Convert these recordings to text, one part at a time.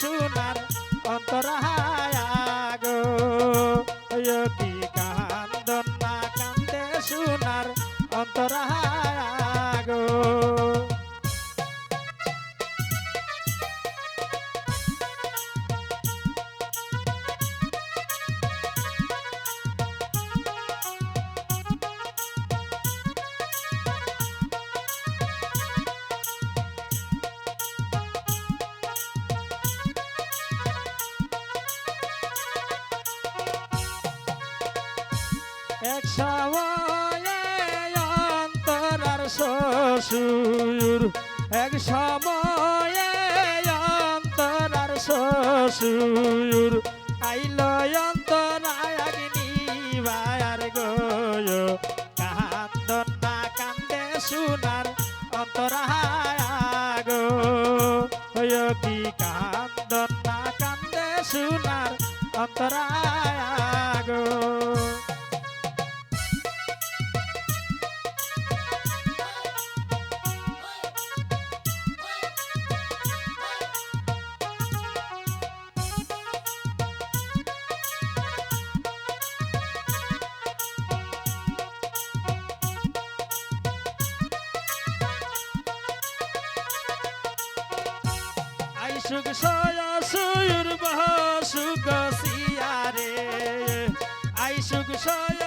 সোনা সময়ে অন্তরার শ্বশুর। এক সময়ে অন্তরার শ্বশুর। আইল অন্তরায় আগ্নি বায়ার গয়। কান্দন না কান্দে সোনার অন্তরায় গো। কি কান্দন না কান্দে সোনার অন্তরায় আইসুক সয়া সুর বহ সুগ সিয়ারে। আইসুক সয়া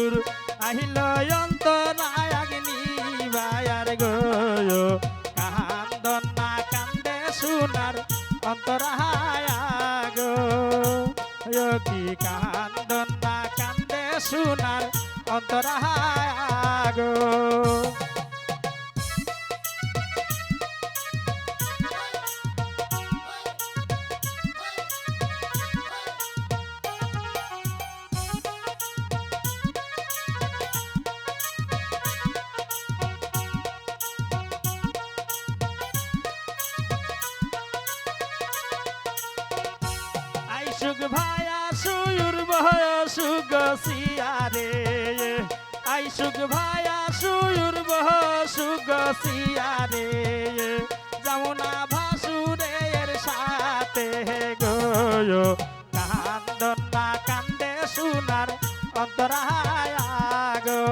ভাসুর আহিল অন্তরায় অগ্নি বায়ার গো কান্দন না কান্দে সোনার অন্তরায় গো কি কান্দন না কান্দে সোনার অন্তরায় গো আইসুক ভায়া, সুয়ুর বয় সুগ সিয়ারে আইসুক সুয়ুর বহ সুগ সিয়ারে যমুনা ভাসুরের সাথে গয়। কান্দন কান্দে সোনার অন্তরায় গো।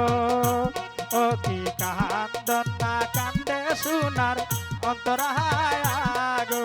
ও কি কান্দে সোনার অন্তরায় গো।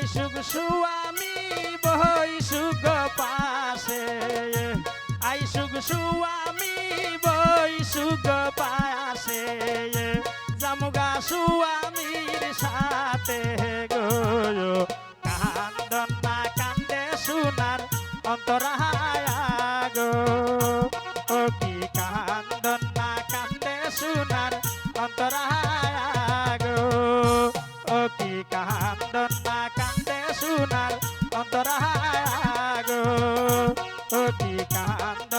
পাই সুখ সুয়ামি বই সুখ পাশে। আই সুখ সুয়ামি বই সুখ পাশে। জামুগা সুয়ামির সাথে গো। কান্দন কান্দে সোনার অন্তরায়া গো। ও কি কান্দে সোনার অন্তরায়া গো। ও কি কান্দন অন্তরা গো অতি কান্ত